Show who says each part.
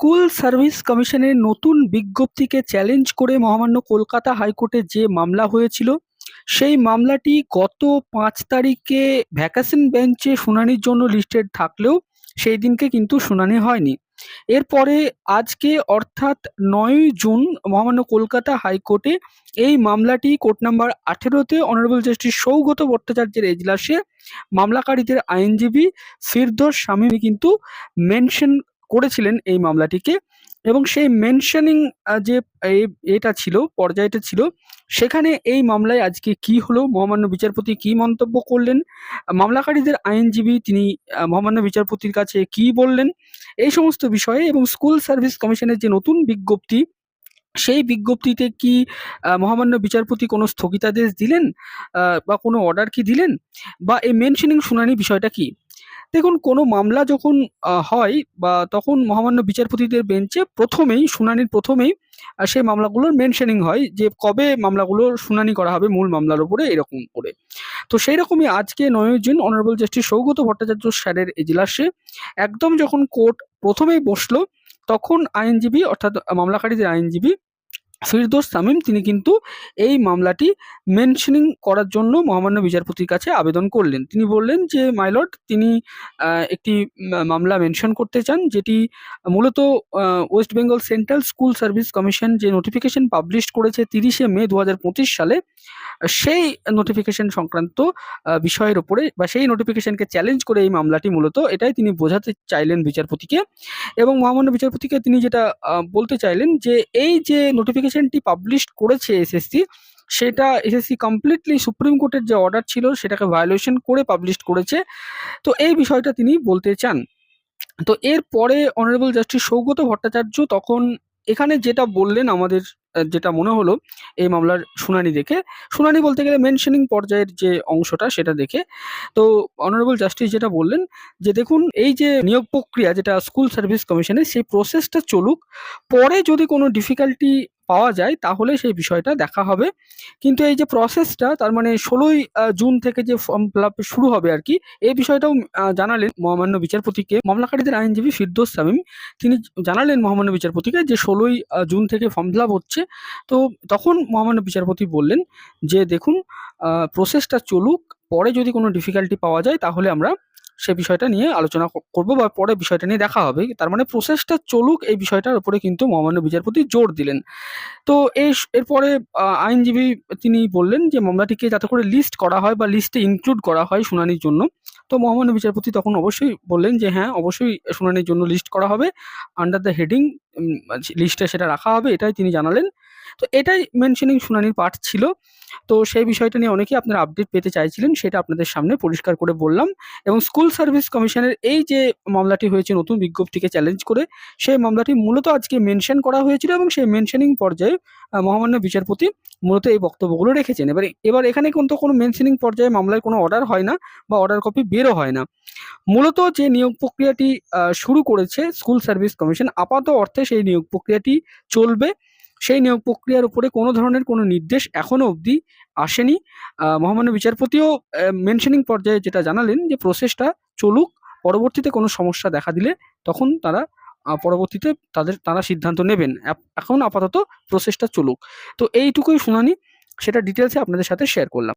Speaker 1: School service কমিশনের নতুন বিজ্ঞপ্তিকে challenge করে মহামান্য কলকাতা হাইকোর্টে যে মামলা হয়েছিল, সেই মামলাটি গত পাঁচ তারিখে ভ্যাকাশন বেঞ্চে শুনানির জন্য লিস্টেড থাকলেও সেই দিনকে কিন্তু শুনানি হয়নি। এরপরে আজকে অর্থাৎ নয়ই জুন মহামান্য কলকাতা হাইকোর্টে এই মামলাটি কোর্ট নাম্বার আঠেরোতে অনারেবল জাস্টিস সৌগত ভট্টাচার্যের এজলাসে মামলাকারীদের আইনজীবী ফিরদোস স্বামী কিন্তু মেনশন করেছিলেন এই মামলাটিকে এবং সেই মেনশনিং যে এটা ছিল, পর্যায়টা ছিল, সেখানে এই মামলায় আজকে কি হলো, মহামান্য বিচারপতি কি মন্তব্য করলেন, মামলাকারীদের আইনজীবী তিনি মহামান্য বিচারপতির কাছে কি বললেন, এই সমস্ত বিষয়ে এবং স্কুল সার্ভিস কমিশনের যে নতুন বিজ্ঞপ্তি, সেই বিজ্ঞপ্তিতে কি মহামান্য বিচারপতি কোনো স্থগিতাদেশ দিলেন বা কোনো অর্ডার কি দিলেন, বা এই মেনশনিং শুনানি বিষয়টা কি? দেখুন, কোনো মামলা যখন হয় বা তখন মহামান্য বিচারপতিদের বেঞ্চে প্রথমেই, শুনানির প্রথমেই সেই মামলাগুলোর মেনশনিং হয় যে কবে মামলাগুলোর শুনানি করা হবে, মূল মামলার উপরে এরকম করে। তো সেই রকমই আজকে নয় June honourable justice Saugata Bhattacharya স্যারের এজলাসে একদম যখন কোর্ট প্রথমেই বসল, তখন আইনজীবী অর্থাৎ মামলাকারীদের আইনজীবী ফিরদোস তামিম, তিনি কিন্তু এই মামলাটি মেনশনিং করার জন্য মহামান্য বিচারপতির কাছে আবেদন করলেন। তিনি বললেন যে মাইলট তিনি একটি মামলা মেনশন করতে চান, যেটি মূলত West Bengal central school service commission যে নোটিফিকেশন পাবলিশ করেছে তিরিশে মে দু হাজার পঁচিশ সালে, সেই নোটিফিকেশন সংক্রান্ত বিষয়ের ওপরে বা সেই নোটিফিকেশনকে চ্যালেঞ্জ করে এই মামলাটি মূলত, এটাই তিনি বোঝাতে চাইলেন বিচারপতিকে। এবং মহামান্য বিচারপতিকে তিনি যেটা বলতে চাইলেন যে, এই যে নোটিফিকেশনটি পাবলিশ করেছে এসএসসি সেটা এসএসসি কমপ্লিটলি সুপ্রিম কোর্টের যে অর্ডার ছিল, সেটাকে ভায়োলেশন করে পাবলিশ করেছে। তো এই বিষয়টা তিনি বলতে চান। তো এরপরে অনারেবল জাস্টিস সৌগত ভট্টাচার্য তখন এখানে যেটা বললেন আমাদের যেটা মনে হলো এই মামলার শুনানি দেখে, শুনানি বলতে গেলে মেনশনিং পর্যায়ের যে অংশটা সেটা দেখে। তো অনারেবল জাস্টিস যেটা বললেন যে দেখুন, এই যে নিয়োগ প্রক্রিয়া যেটা স্কুল সার্ভিস কমিশনের সেই প্রসেসটা চলুক। পরে যদি কোনো ডিফিকাল্টি পাওয়া যায়, তাহলে সেই বিষয়টা দেখা হবে। কিন্তু এই যে প্রসেসটা তার মানে ষোলোই জুন থেকে যে ফর্ম ফিল শুরু হবে আর কি এই বিষয়টাও জানালেন মহামান্য বিচারপতিকে। মামলাকারীদের আইনজীবী ফিরদোস সামিম তিনি জানালেন মহামান্য বিচারপতিকে যে ষোলোই জুন থেকে ফর্ম ফিল হচ্ছে। তো তখন মহামান্য বিচারপতি বললেন যে, দেখুন প্রসেসটা চলুক, পরে যদি কোনো ডিফিকাল্টি পাওয়া যায়, তাহলে আমরা সে বিষয়টা নিয়ে আলোচনা করব বা পরে বিষয়টা নিয়ে দেখা হবে। তার মানে প্রসেসটা চলুক এই বিষয়টার উপরে কিন্তু মহামান্য বিচারপতি জোর দিলেন। তো এরপরে আইনজীবী তিনি বললেন যে মামলাটিকে যাতে করে লিস্ট করা হয় বা লিস্টে ইনক্লুড করা হয় শুনানির জন্য। তো মহামান্য বিচারপতি তখন অবশ্যই বললেন যে হ্যাঁ অবশ্যই শুনানির জন্য লিস্ট করা হবে। আন্ডার দ্য হেডিং লিস্টে সেটা রাখা হবে, এটাই তিনি জানালেন। তো এটাই মেনশনিং শুনানির পার্ট ছিল। তো সেই বিষয়টা নিয়ে অনেকেই আপনারা আপডেট পেতে চাইছিলেন, সেটা আপনাদের সামনে পরিষ্কার করে বললাম। এবং স্কুল সার্ভিস কমিশনের এই যে মামলাটি হয়েছে, নতুন বিজ্ঞপ্তিকে চ্যালেঞ্জ করে, সেই মামলাটি মূলত আজকে মেনশন করা হয়েছিল এবং সেই মেনশনিং পর্যায়ে মহামান্য বিচারপতি মূলত এই বক্তব্যগুলো রেখেছেন। এবার এবার এখানে কিন্তু কোনো মেনশনিং পর্যায়ে মামলায় কোনো অর্ডার হয় না বা অর্ডার কপি বেরও হয় না। মূলত যে নিয়োগ প্রক্রিয়াটি শুরু করেছে স্কুল সার্ভিস কমিশন, আপাত অর্থে সেই নিয়োগ প্রক্রিয়াটি চলবে। সেই নিয়োগ প্রক্রিয়ার উপরে কোনো ধরনের কোনো নির্দেশ এখনও অবধি আসেনি। মহামান্য বিচারপতিও মেনশনিং পর্যায়ে যেটা জানালেন যে প্রসেসটা চলুক, পরবর্তীতে কোনো সমস্যা দেখা দিলে তখন তারা পরবর্তীতে তাদের, তারা সিদ্ধান্ত নেবেন। এখন আপাতত প্রসেসটা চলুক। তো এইটুকুই শুনানি, সেটা ডিটেলসে আপনাদের সাথে শেয়ার করলাম।